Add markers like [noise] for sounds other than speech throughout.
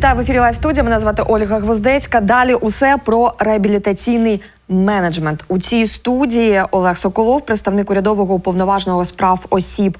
Вітаю в ефірі Лайв студія. Мене звати Ольга Гвоздецька. Далі усе про реабілітаційний менеджмент у цій студії. Олег Соколов, представник урядового уповноваженого справ осіб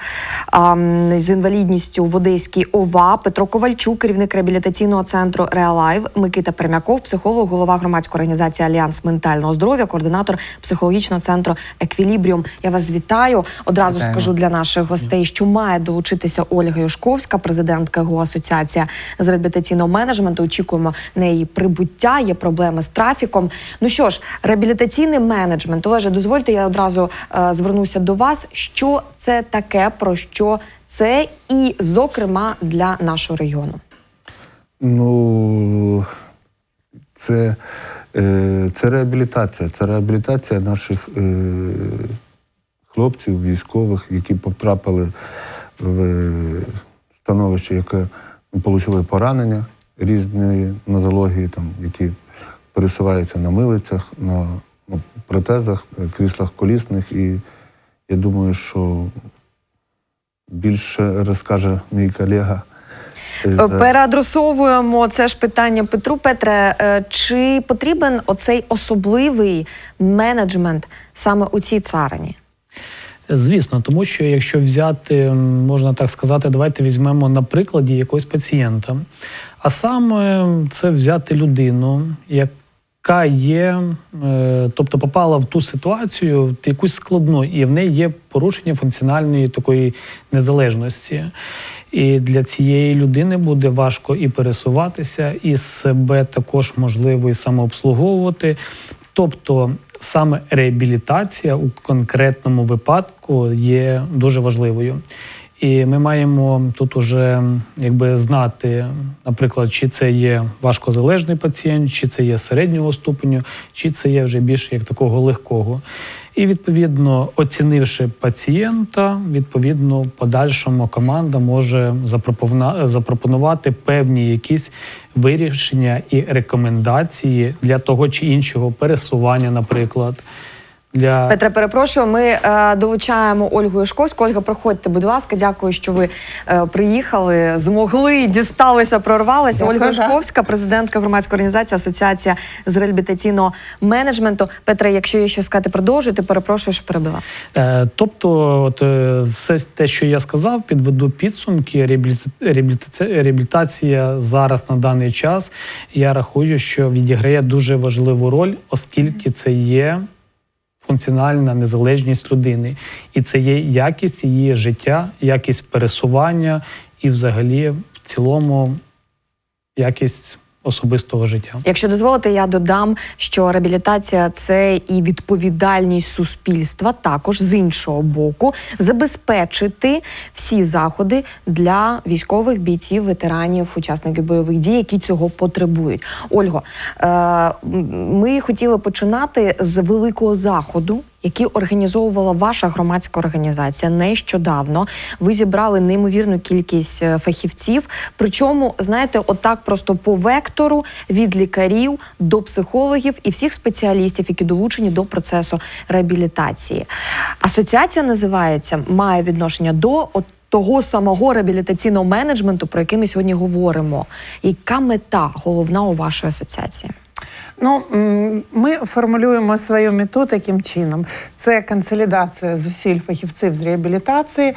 з інвалідністю в Одеській ОВА, Петро Ковальчук, керівник реабілітаційного центру Реалайв, Микита Пермяков, психолог, голова громадської організації Альянс ментального здоров'я, координатор психологічного центру Еквілібріум. Я вас вітаю. Одразу Вітаємо. скажу для наших гостей, що має долучитися Ольга Юшковська, президентка ГО Асоціація з реабілітаційного менеджменту. Очікуємо неї прибуття. Є проблеми з трафіком. Ну що ж, реабілітаційний менеджмент. Олеже, дозвольте, я одразу е, звернуся до вас. Що це таке, про що це, і, зокрема, для нашого регіону. Ну, це, е, це реабілітація. Це реабілітація наших е, хлопців, військових, які потрапили в е, становище, яке отримали поранення різної нозології, там, які пересуваються на милицях, на, протезах, кріслах колісних. І я думаю, що більше розкаже мій колега. е, Переадресовуємо це ж питання Петру Петре. е, Чи потрібен оцей особливий менеджмент саме у цій царині? Звісно, тому що якщо взяти, можна так сказати, давайте візьмемо на прикладі якогось пацієнта. А саме це взяти людину, яка є, е, тобто попала в ту ситуацію, в якусь складну, і в неї є порушення функціональної такої незалежності. І для цієї людини буде важко і пересуватися, і себе також можливо і самообслуговувати. Тобто саме реабілітація у конкретному випадку є дуже важливою. І ми маємо тут уже якби знати, наприклад, чи це є важкозалежний пацієнт, чи це є середнього ступеню, чи це є вже більше як такого легкого. І відповідно, оцінивши пацієнта, відповідно, подальшому команда може запропонувати певні якісь вирішення і рекомендації для того чи іншого пересування, наприклад. Для Петре, перепрошую. Ми е, долучаємо Ольгу Юшковську. Ольга, проходьте, будь ласка. Дякую, що ви е, приїхали, змогли, дісталися, прорвалися. Дякую, Ольга да. Юшковська, президентка громадської організації Асоціація з реабілітаційного менеджменту. Петре, якщо є щось сказати, продовжуйте. Перепрошую, що перебила. Е, Тобто, от, е, все те, що я сказав, підведу підсумки. Реабіліта- реабілітація, реабілітація зараз на даний час. Я рахую, що відіграє дуже важливу роль, оскільки це є функціональна незалежність людини, і це є якість її життя, якість пересування і, взагалі, в цілому, якість особистого життя. Якщо дозволите, я додам, що реабілітація це і відповідальність суспільства, також з іншого боку, забезпечити всі заходи для військових бійців, ветеранів, учасників бойових дій, які цього потребують. Ольго, е, ми хотіли починати з великого заходу. Який організовувала ваша громадська організація нещодавно. Ви зібрали неймовірну кількість е, фахівців. Причому, знаєте, отак просто по вектору від лікарів до психологів і всіх спеціалістів, які долучені до процесу реабілітації. Асоціація називається має відношення до от того самого реабілітаційного менеджменту, про який ми сьогодні говоримо. Яка мета головна у вашої асоціації? Ну, ми формулюємо свою мету таким чином: це консолідація зусиль фахівців з реабілітації, е,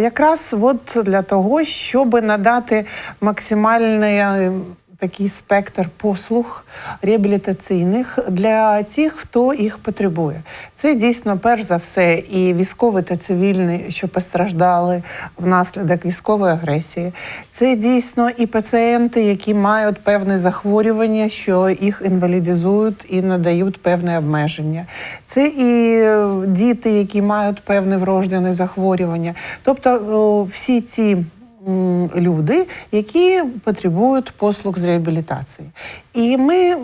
якраз от для того, щоб надати максимальний е, такий спектр послуг реабілітаційних для тих, хто їх потребує. Це дійсно перш за все і військові та цивільні, що постраждали внаслідок військової агресії. Це дійсно і пацієнти, які мають певне захворювання, що їх інвалідизують і надають певне обмеження. Це і е, діти, які мають певне врождене захворювання. Тобто всі ці люди, які потребують послуг з реабілітації. І ми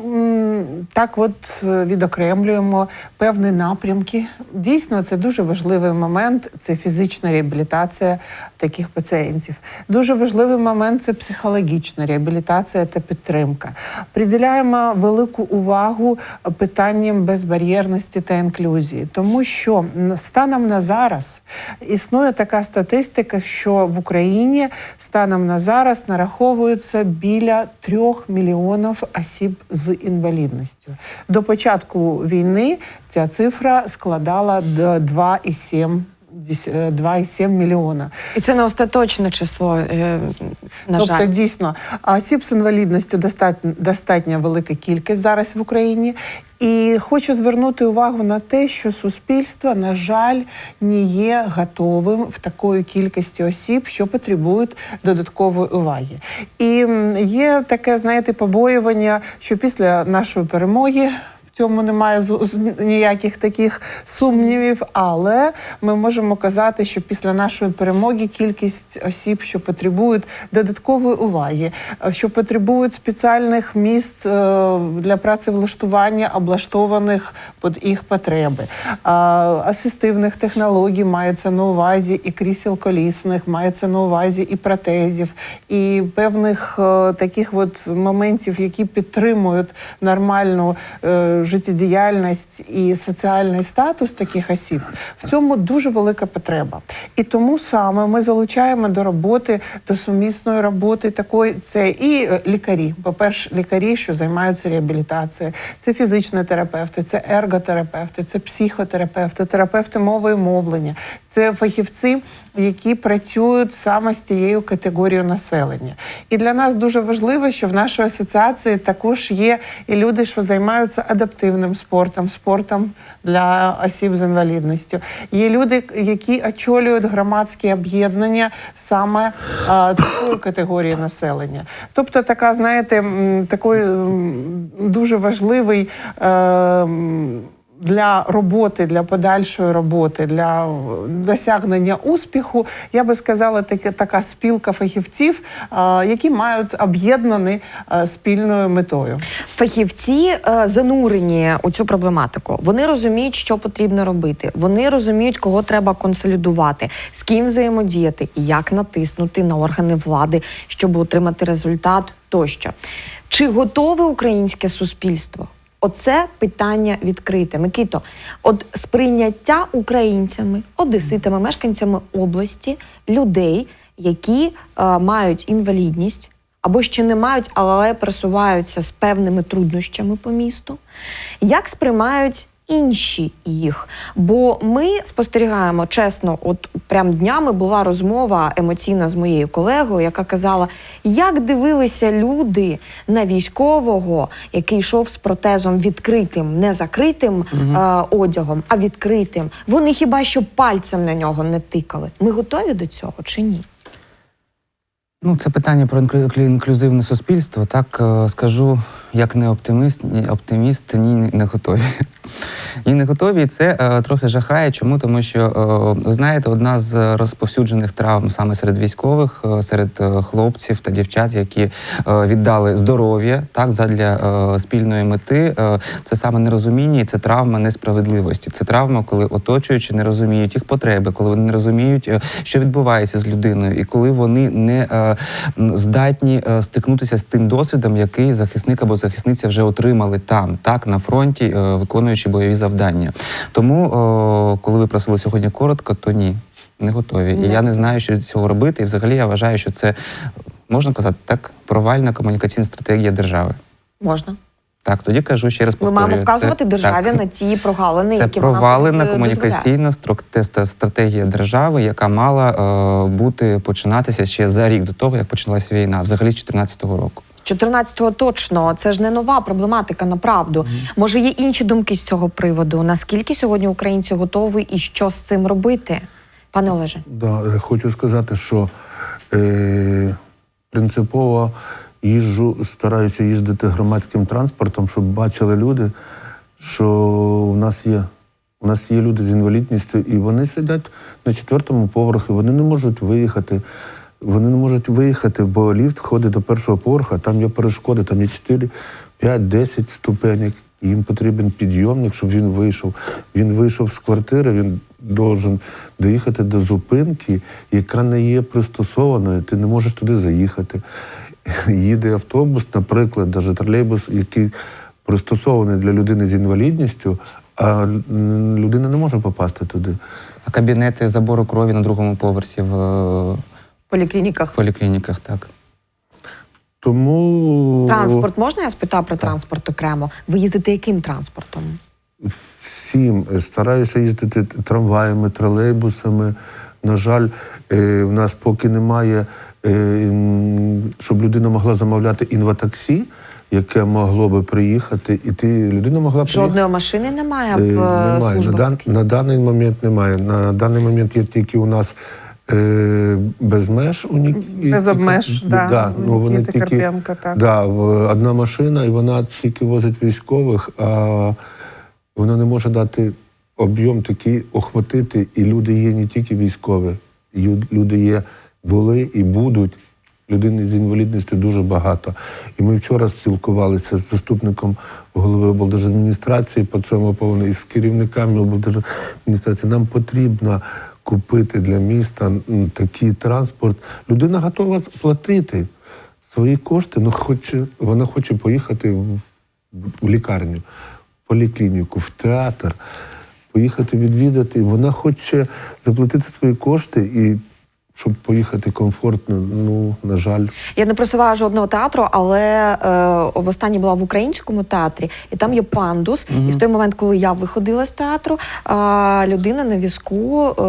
так от е, відокремлюємо певні напрямки. Дійсно, це дуже важливий момент. Це фізична реабілітація таких пацієнтів. Дуже важливий момент це психологічна реабілітація та підтримка. Приділяємо велику увагу питанням безбар'єрності та інклюзії, тому що станом на зараз існує така статистика, що в Україні станом на зараз нараховується біля трьох мільйонів осіб з інвалідністю. До початку війни ця цифра складала до 2,7 десь, е, 2,7 мільйона. І це не остаточне число, е, на тобто, жаль. дійсно, осіб з інвалідністю достатньо, достатньо велика кількість зараз в Україні. І хочу звернути увагу на те, що суспільство, на жаль, не є готовим в такої кількості осіб, що потребують додаткової уваги. І є таке, знаєте, побоювання, що після нашої перемоги. Цьому немає ніяких таких сумнівів, але ми можемо казати, що після нашої перемоги кількість осіб, що потребують додаткової уваги, е, що потребують спеціальних місць е, для працевлаштування, облаштованих під їх потреби, асистивних технологій мається на увазі і крісел колісних, мається на увазі і протезів, і певних е, таких от моментів, які підтримують нормальну е, життєдіяльність і соціальний статус таких осіб, в цьому дуже велика потреба. І тому саме ми залучаємо до роботи, до сумісної роботи такої це і е, лікарі. По-перше, лікарі, що займаються реабілітацією, це фізичні терапевти, це ерготерапевти, це психотерапевти, терапевти мови і мовлення. Це фахівці, які працюють саме з тією категорією населення. І для нас дуже важливо, що в нашій асоціації також є і люди, що займаються адаптивним спортом, спортом для осіб з інвалідністю. Є люди, які очолюють громадські об'єднання саме такої категорії населення. Тобто, така, знаєте, такий дуже важливий. е, для роботи, для подальшої роботи, для досягнення успіху, я би сказала, таке така спілка фахівців, які мають об'єднані спільною метою. Фахівці е, занурені у цю проблематику. Вони розуміють, що потрібно робити. Вони розуміють, кого треба консолідувати, з ким взаємодіяти, як натиснути на органи влади, щоб отримати результат тощо. Чи готове українське суспільство? Оце питання відкрите. Микито, от сприйняття українцями, одеситами, мешканцями області, людей, які е, мають інвалідність, або ще не мають, але пересуваються з певними труднощами по місту. Як сприймають інші їх? Бо ми спостерігаємо чесно, от прям днями була розмова емоційна з моєю колегою, яка казала, як дивилися люди на військового, який йшов з протезом відкритим, не закритим е, одягом, а відкритим. Вони хіба що пальцем на нього не тикали. Ми готові до цього чи ні? Ну, це питання про інклюзивне суспільство. Так е, скажу, як не оптиміст, ні оптиміст, ні не- не готові. Ні, не готові. І це е, трохи жахає. Чому? Тому що е, ви знаєте, одна з розповсюджених травм саме серед військових, е, серед е, хлопців та дівчат, які е, віддали здоров'я так задля е, спільної мети. Е, це саме нерозуміння, і це травма несправедливості. Це травма, коли оточуючи не розуміють їх потреби, коли вони не розуміють, що відбувається з людиною, і коли вони не е, здатні стикнутися з тим досвідом, який захисник або захисниця вже отримали там, так на фронті, е, виконуючи бойові завдання. Тому, о, коли ви просили сьогодні коротко, то ні, не готові. І я не знаю, що цього робити. І взагалі я вважаю, що це можна казати так, провальна комунікаційна стратегія держави. Можна. Так, тоді кажу ще раз Ми повторюю. маємо вказувати це- державі так. на ті прогалини, Це які провалена дозволяє. комунікаційна строк- стратегія держави, яка мала е, бути починатися ще за рік до того, як почалася війна, взагалі з 2014 року. 14-го точно це ж не нова проблематика. Направду може є інші думки з цього приводу. Наскільки сьогодні українці готові і що з цим робити, пане Олеже? Да, е, хочу сказати, що е, принципово їжджу, стараюся їздити громадським транспортом, щоб бачили люди, що у нас є. У нас є люди з інвалідністю, і вони сидять на четвертому поверху, вони не можуть виїхати. Вони не можуть виїхати, бо ліфт ходить до першого поверха, там є перешкоди, там є чотири 5-10 ступенек. Їм потрібен підйомник, щоб він вийшов. Він вийшов з квартири, він должен доїхати до зупинки, яка не є пристосованою. Ти не можеш туди заїхати. Їде автобус, наприклад, навіть тролейбус, який пристосований для людини з інвалідністю, а людина не може попасти туди. А кабінети забору крові на другому поверсі в е, В поліклініках. поліклініках, так. Тому Транспорт можна я спитаю про транспорт окремо? Ви їздите яким транспортом? всім е, стараюся їздити трамваями, тролейбусами. На жаль, е, в нас поки немає, е, м, щоб людина могла замовляти інватаксі, яке могло би приїхати, і ти людина могла приїхати. Жодної машини немає Е, в Немає. На, службах дан, на даний момент немає. На даний момент є тільки у нас е, без меж у Ні- Без обмеж, да, да, ну, вони тільки, Карпенка, так. Да, в- одна машина, і вона тільки возить військових, а вона не може дати об'єм такий охватити. І люди є не тільки військові, люди є, були і будуть. Людини з інвалідністю дуже багато. І ми вчора спілкувалися з заступником голови облдержадміністрації по цьому поводу і з керівниками облдержадміністрації. Нам потрібно купити для міста такий транспорт. Людина готова платити свої кошти, але хоче, вона хоче поїхати в, в лікарню, в поліклініку, в театр, поїхати відвідати. Вона хоче заплатити свої кошти і щоб поїхати комфортно. Ну, на жаль, Я не просуваю жодного театру, але е, востаннє була в українському театрі, і там є пандус. І в той момент, коли я виходила з театру, е, людина на візку, е,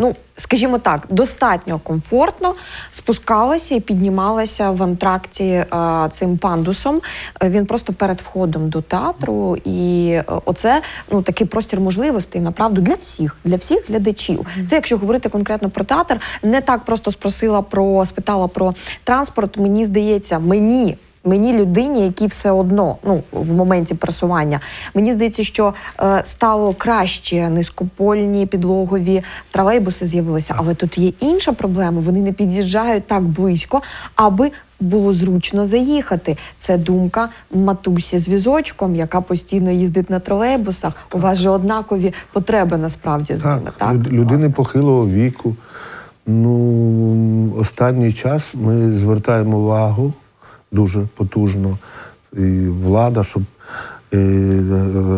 ну скажімо так, достатньо комфортно спускалася і піднімалася в антракті е, цим пандусом. Е, Він просто перед входом до театру, і е, оце ну такий простір можливостей направду для всіх, для всіх глядачів. Це якщо говорити конкретно про театр, не так просто спросила про спитала про транспорт. Мені здається, мені. Мені людині, які все одно ну в моменті просування, мені здається, що е, стало краще низькопольні підлогові тролейбуси з'явилися. Але тут є інша проблема. Вони не під'їжджають так близько, аби було зручно заїхати. Це думка матусі з візочком, яка постійно їздить на тролейбусах. У вас же однакові потреби насправді з ними. так, Так людини похилого віку. Ну, останній час ми звертаємо увагу дуже потужно. І влада, щоб е,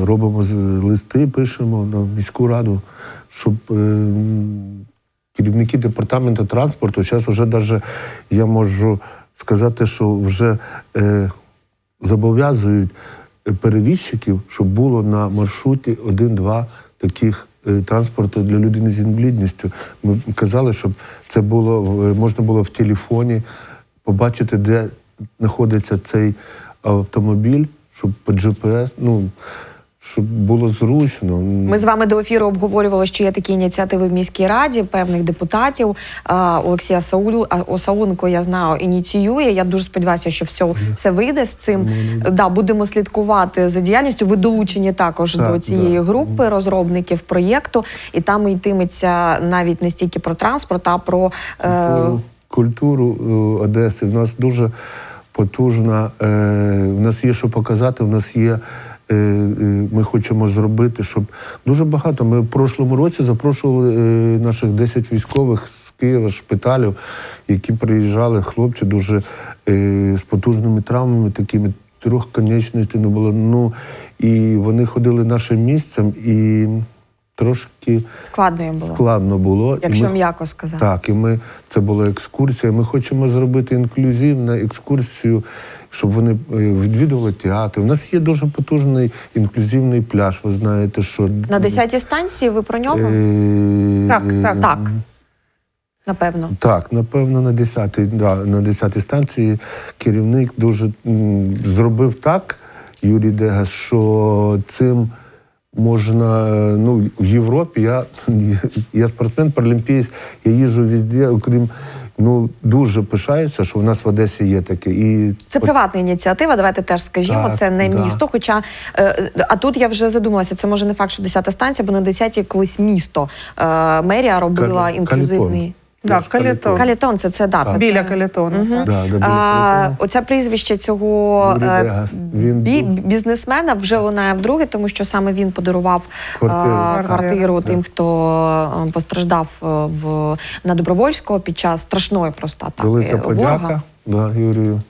робимо листи, пишемо на міську раду, щоб е, м, керівники департаменту транспорту, зараз вже навіть я можу сказати, що вже е, зобов'язують е, перевізчиків, щоб було на маршруті один-два таких е, транспорту для людини з інвалідністю. Ми казали, щоб це було можна було в телефоні побачити, де знаходиться цей автомобіль, щоб по GPS, ну щоб було зручно. Ми з вами до ефіру обговорювали, що є такі ініціативи в міській раді певних депутатів. А, Олексія Саулю а, Осауленко, я знаю, ініціює. Я дуже сподіваюся, що все, все вийде з цим. Да, будемо слідкувати за діяльністю. Ви долучені також Так, до цієї да. групи розробників проєкту, і там йтиметься навіть не стільки про транспорт, а про е, Культуру- культуру е, Одеси. В нас дуже потужна. е, В нас є що показати. В нас є. Е, е, Ми хочемо зробити, щоб дуже багато. Ми в прошлому році запрошували е, наших 10 військових з Києва, шпиталів, які приїжджали, хлопці дуже з потужними травмами, такими трьох конечностей не було. Ну і вони ходили нашим місцем і трошки складно їм було, складно було. Якщо ми- м'яко сказати. так, і ми це була екскурсія. Ми хочемо зробити інклюзивну екскурсію, щоб вони е, відвідували театр. У нас є дуже потужний інклюзивний пляж. Ви знаєте, що На 10-й станції ви про нього? Е, Так, е, так. Так. Напевно. Так, напевно, на 10-й, да, на 10-й станції керівник дуже м, зробив так, Юрій Дегас, що цим можна. Ну, в Європі я, [laughs] я спортсмен, паралімпієць, я їжджу везде, окрім. Ну, дуже пишаюся, що в нас в Одесі є таке. І Це приватна ініціатива. Давайте теж скажімо, Так, це не да. місто. Хоча е, а тут я вже задумалася. Це може не факт, що 10-та станція, бо на 10-й колись місто е, мерія робила інклюзивний. Да, Тож Калітон. Калітон. Калітон, це це да. Так. Біля Калітону. Мгм. Да, Да, біля А, калітону. оце прізвище цього е. Він бі- був- бізнесмена вже лунає вдруге, тому що саме він подарував Квартиру. е, Квартиру. квартиру Так. тим, хто е, постраждав е, в на Добровольського під час страшної просто атаки Велика ворога. подяка да, Юрію.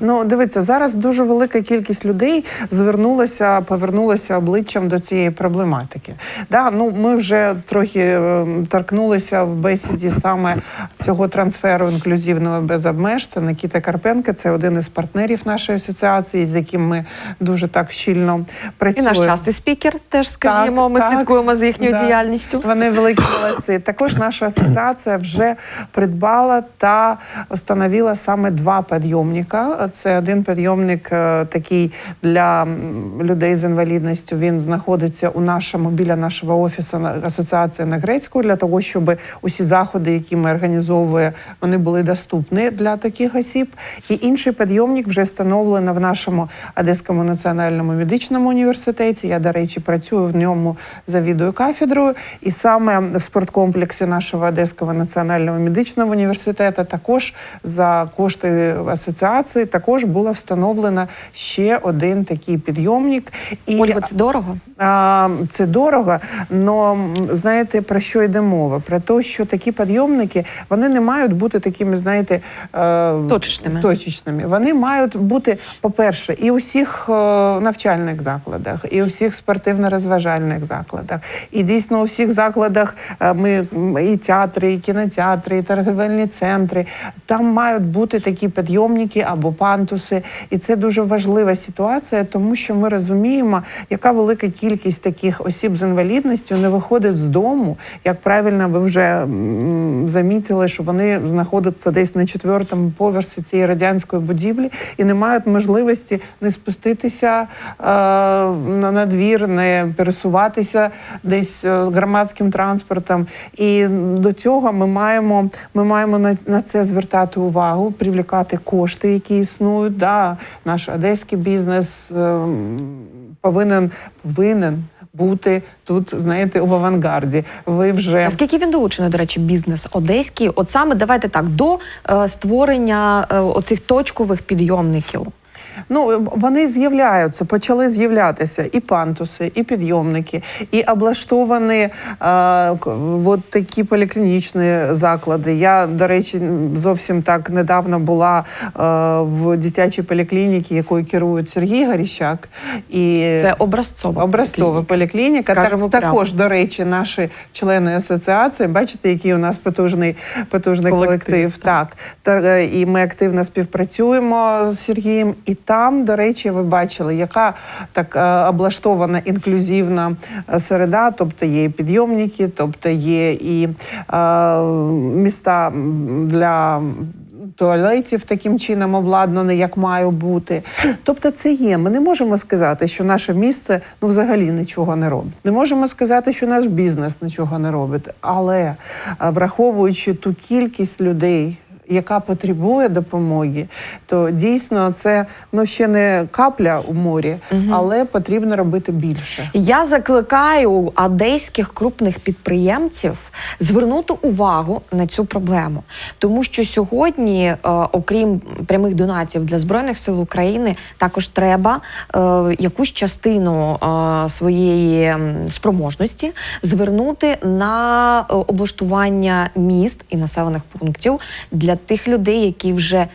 Ну, дивіться, зараз дуже велика кількість людей звернулася, повернулася обличчям до цієї проблематики. Да, ну ми вже трохи е, торкнулися в бесіді саме цього трансферу інклюзивного без обмеж. Це Никіта Карпенко, це один із партнерів нашої асоціації, з яким ми дуже так щільно І працюємо. наш частий спікер теж скажімо. ми так. слідкуємо за їхньою Да. діяльністю. Вони великі молодці. Також наша асоціація вже придбала та встановила саме два підйомника. Це один підйомник е, такий для людей з інвалідністю. Він знаходиться у нашому біля нашого офісу асоціації на грецьку для того, щоб усі заходи, які ми організовуємо, вони були доступні для таких осіб. І інший підйомник вже встановлено в нашому Одеському національному медичному університеті. Я, до речі, працюю в ньому завідую кафедрою. І саме в спорткомплексі нашого Одеського національного медичного університету також за кошти асоціації також було встановлено ще один такий підйомник. І Ольга, це дорого. а, це дорого, але знаєте про що йде мова? Про те, що такі підйомники вони не мають бути такими, знаєте, е, Точечними. точечними. Вони мають бути, по-перше, і у всіх е, навчальних закладах, і у всіх спортивно-розважальних закладах. І дійсно у всіх закладах е, ми і театри, і кінотеатри, і торговельні центри. Там мають бути такі підйомники або пантуси. І це дуже важлива ситуація, тому що ми розуміємо, яка велика кількість таких осіб з інвалідністю не виходить з дому. Як правильно ви вже замітили, що вони знаходяться десь на четвертому поверсі цієї радянської будівлі і не мають можливості не спуститися е, на, на двір, не пересуватися десь е, громадським транспортом. І до цього ми маємо, ми маємо на, на це звертати увагу, привлікати кошти, які існують. Да, наш одеський бізнес е, повинен повинен бути тут, знаєте, в авангарді. Ви вже Наскільки він долучений, до речі, бізнес одеський? От саме давайте так до е, створення е, оцих точкових підйомників. Ну, вони з'являються, почали з'являтися і пантуси, і підйомники, і облаштовані е, от такі поліклінічні заклади. Я, до речі, зовсім так недавно була е, в дитячій поліклініці, якою керує Сергій Горіщак. І Це образцова Образцова поліклініка. Так, також, до речі, наші члени асоціації, бачите, який у нас потужний, потужний Колектив, колектив. Так. Та, е, і ми активно співпрацюємо з Сергієм. І там, до речі, ви бачили, яка так е, облаштована інклюзивна е, середа, тобто є і підйомники, тобто є і е, міста для. Туалетів таким чином обладнаний, як має бути. Тобто, це є. Ми не можемо сказати, що наше місце ну взагалі нічого не робить. Не можемо сказати, що наш бізнес нічого не робить. Але враховуючи ту кількість людей. Яка потребує допомоги, то дійсно це ну ще не капля у морі, але потрібно робити більше. Я закликаю одеських крупних підприємців звернути увагу на цю проблему, тому що сьогодні, е, окрім прямих донатів для збройних сил України, також треба е, якусь частину е, своєї спроможності звернути на облаштування міст і населених пунктів для тих людей, які вже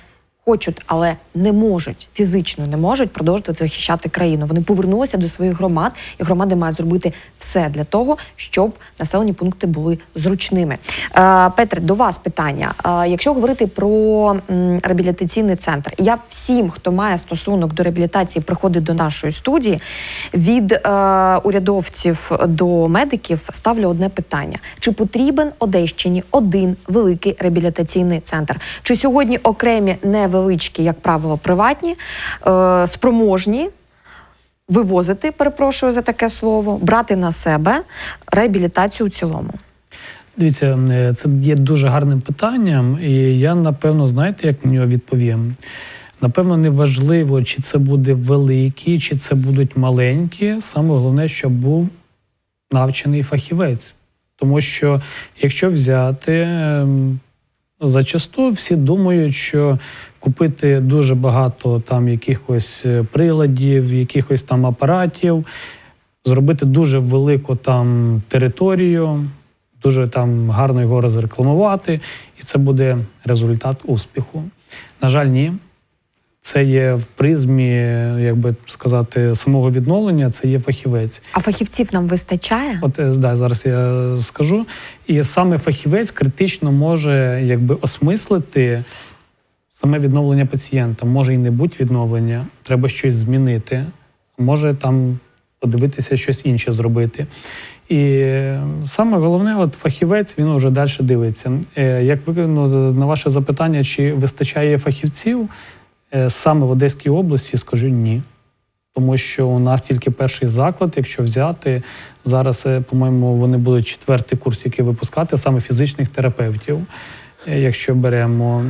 хочуть, але не можуть фізично не можуть продовжувати захищати країну. Вони повернулися до своїх громад, і громади мають зробити все для того, щоб населені пункти були зручними. Е, Петре, до вас питання. Е, якщо говорити про реабілітаційний центр, я всім, хто має стосунок до реабілітації, приходить до нашої студії. Від е, урядовців до медиків ставлю одне питання: чи потрібен Одещині один великий реабілітаційний центр? Чи сьогодні окремі невеличкі, як правило, приватні, е, спроможні вивозити, перепрошую за таке слово, брати на себе реабілітацію у цілому? Дивіться, е, це є дуже гарним питанням, і я напевно, знаєте, як на нього відповім. Напевно, не важливо, чи це буде великий, чи це будуть маленькі. Саме головне, щоб був навчений фахівець. Тому що якщо взяти ем, зачасту всі думають, що купити дуже багато там якихось е, приладів, якихось там апаратів, зробити дуже велику там територію, дуже там гарно його розрекламувати, і це буде результат успіху. На жаль, ні. Це є в призмі, як би сказати, самого відновлення, це є фахівець. А фахівців нам вистачає? От е, да, зараз я скажу. І саме фахівець критично може якби осмислити саме відновлення пацієнта. Може і не бути відновлення, треба щось змінити, може там подивитися щось інше зробити. І е, саме головне, от фахівець він вже далі дивиться. Е, Як ви ну, на ваше запитання, чи вистачає фахівців е, саме в Одеській області, скажу ні. Тому що у нас тільки перший заклад, якщо взяти зараз, по-моєму, вони будуть четвертий курс, який випускати саме фізичних терапевтів. Якщо беремо,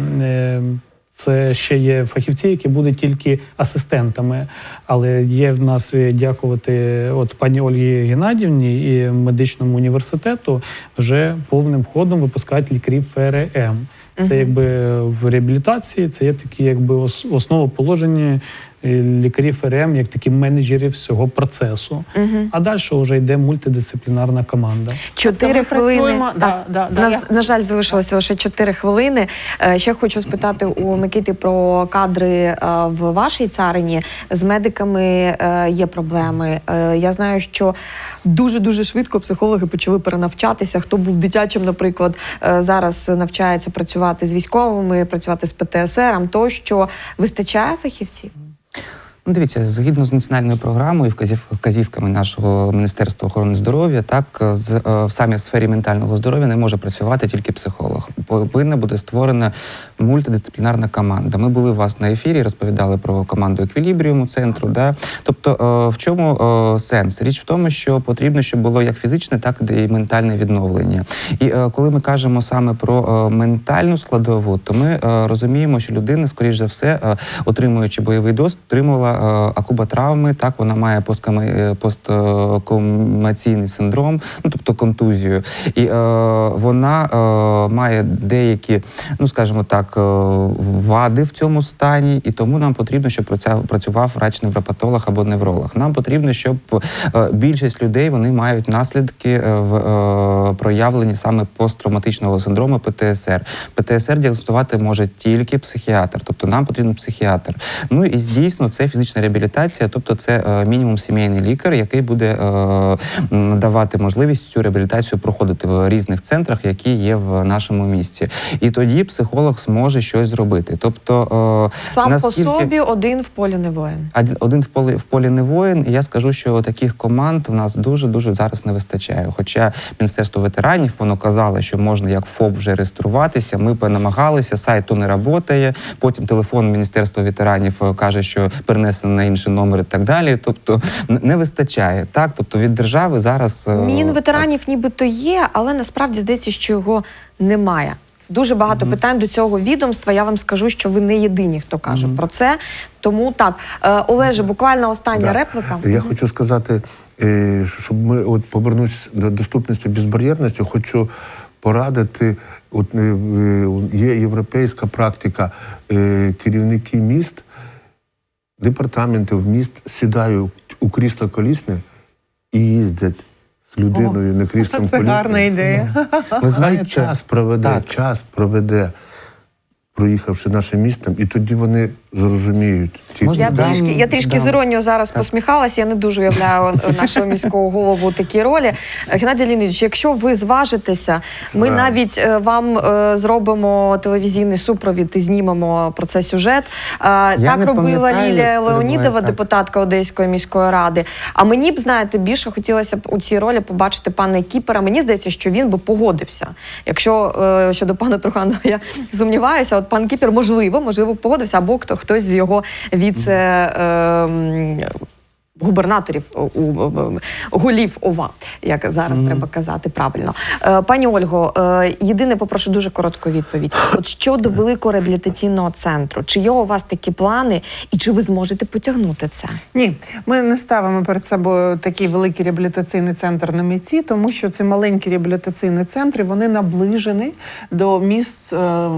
це ще є фахівці, які будуть тільки асистентами. Але є в нас е, дякувати от пані Ольгі Геннадівні і медичному університету вже повним ходом випускають лікарів ФРМ. Це якби в реабілітації, це є такі якби ос- основоположені е, лікарів ФРМ, як такі менеджери всього процесу. Угу. А далі вже йде мультидисциплінарна команда. Чотири хвилини. да, да, да, на, я- на жаль, залишилося лише 4 хвилини. Е, Ще хочу спитати у Микити про кадри е, в вашій царині. З медиками е, є проблеми. Е, Я знаю, що дуже дуже швидко психологи почали перенавчатися. Хто був дитячим, наприклад, е, зараз навчається працювати з військовими, працювати з ПТСР, то що вистачає фахівців? Ну, дивіться, згідно з національною програмою і вказів, вказівками нашого Міністерства охорони здоров'я, так з е, в самій сфері ментального здоров'я не може працювати тільки психолог. Повинна бути створена мультидисциплінарна команда. Ми були у вас на ефірі, розповідали про команду еквілібріуму центру. Да? Тобто, е, в чому е, сенс? Річ в тому, що потрібно, щоб було як фізичне, так і ментальне відновлення. І коли ми кажемо саме про ментальну складову, то ми розуміємо, що людина, скоріш за все, отримуючи бойовий досвід, отримала е, акуботравми. Так вона має е, посткомаційний синдром, ну тобто контузію, і е, вона е, має деякі, ну скажімо так, е, вади в цьому стані, і тому нам потрібно, щоб працював врач-невропатолог або невролог. Нам потрібно, щоб е, більшість людей вони мають наслідки е, в е, проявленні саме посттравматичного синдрому ПТСР. ПТСР діагностувати може тільки психіатр, тобто нам потрібен психіатр. Ну і дійсно це фізична реабілітація, тобто це е, мінімум сімейний лікар, який буде е, м, надавати можливість цю реабілітацію проходити в різних центрах, які є в нашому місті. І тоді психолог зможе щось зробити. Тобто е, Сам наскільки... по собі один в полі не воїн. Один- в полі в полі не воїн. І я скажу, що таких команд в нас дуже дуже зараз не вистачає. Хоча міністерство ветеранів воно казало, що можна як ФОП вже реєструватися. Ми намагалися, сайт то не працює. Потім телефон міністерства ветеранів каже, що перенесено на інший номер і так далі. Тобто не вистачає. Так, тобто від держави зараз е, Мін ветеранів нібито є, але насправді здається, що його немає. Дуже багато питань до цього відомства. Я вам скажу, що ви не єдині, хто каже про це. Тому так, Е, Олеже, буквально остання Да. реплика. Я хочу сказати, е, щоб ми от повернутися до доступності безбар'єрності, хочу порадити. От є європейська практика, керівники міст, департаментів міст сідають у крісло колісне і їздять з людиною на кріслом Це колісним. гарна ідея. Ви знаєте, час проведе, так. час проведе, проїхавши нашим містом, і тоді вони зрозуміють ті Можна Я дам- трішки, я трішки дам. з іронією зараз посміхалася. Я не дуже уявляю [laughs] нашого міського голову такі ролі. Геннадій Леонідович, якщо ви зважитеся, ми Зважу. навіть е, вам е, зробимо телевізійний супровід і знімемо про це сюжет. Е, так робила Лілія Леонідова, так. депутатка Одеської міської ради. А мені б знаєте, більше хотілося б у цій ролі побачити пана Кіпера. Мені здається, що він би погодився. Якщо е, щодо пана Труханова я [laughs] сумніваюся, от пан Кіпер можливо, можливо, погодився, або хто хтось з його віце. Е, губернаторів у, у, голів ОВА, як зараз треба казати правильно. Е, Пані Ольго, е, єдине попрошу дуже коротку відповідь. От щодо великого реабілітаційного центру, чи є у вас такі плани, і чи ви зможете потягнути це? Ні, ми не ставимо перед собою такий великий реабілітаційний центр на меті, тому що ці маленькі реабілітаційні центри вони наближені до місць е,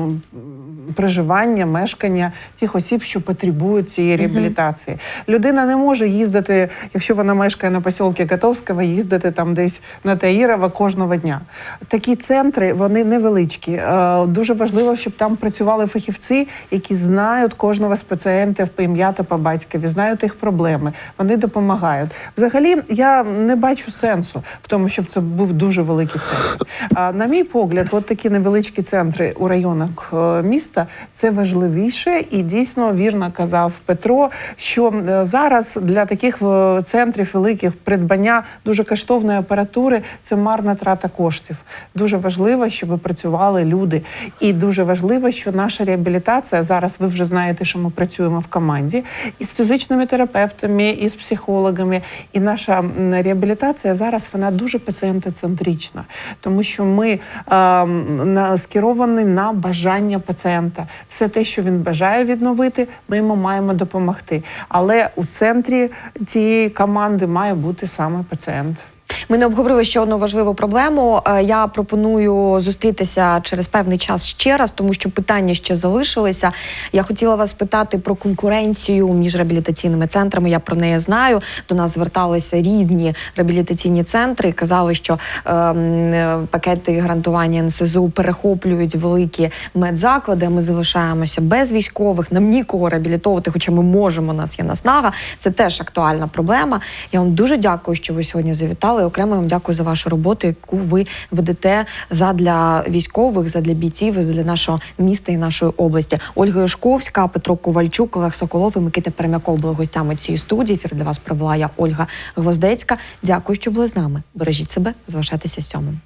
проживання, мешкання тих осіб, що потребують цієї реабілітації. Людина не може їздити, якщо вона мешкає на посілки Котовського, їздити там десь на Таїрова кожного дня. Такі центри вони невеличкі. Е, Дуже важливо, щоб там працювали фахівці, які знають кожного з пацієнтів по ім'я та по батькові, знають їх проблеми. Вони допомагають. Взагалі, я не бачу сенсу в тому, щоб це був дуже великий центр. На мій погляд, от такі невеличкі центри у районах е, міста це важливіше і дійсно вірно казав Петро, що е, зараз для таких е, центрів великих придбання дуже коштовної апаратури це марна трата коштів. Дуже важливо, щоб працювали люди, і дуже важливо, що наша реабілітація зараз. Ви вже знаєте, що ми працюємо в команді і з фізичними терапевтами, і з психологами. І наша реабілітація зараз вона дуже пацієнтоцентрична, тому що ми е, скеровані на бажання пацієнта. Все те, що він бажає відновити, ми йому маємо допомогти. Але у центрі цієї команди має бути саме пацієнт. Ми не обговорили ще одну важливу проблему. Е, Я пропоную зустрітися через певний час ще раз, тому що питання ще залишилися. Я хотіла вас питати про конкуренцію між реабілітаційними центрами. Я про неї знаю. До нас зверталися різні реабілітаційні центри казали, що е, е, пакети гарантування НСЗУ перехоплюють великі медзаклади. Ми залишаємося без військових. Нам нікого реабілітовувати, хоча ми можемо. У нас є наснага. Це теж актуальна проблема. Я вам дуже дякую, що ви сьогодні завітали. Окремо вам дякую за вашу роботу, яку ви ведете задля військових, задля бійців, задля нашого міста і нашої області. Ольга Юшковська, Петро Ковальчук, Олег Соколов і Микита Перемяков були гостями цієї студії. Ефір для вас провела я Ольга Гвоздецька. Дякую, що були з нами. Бережіть себе, залишайтеся сьомим.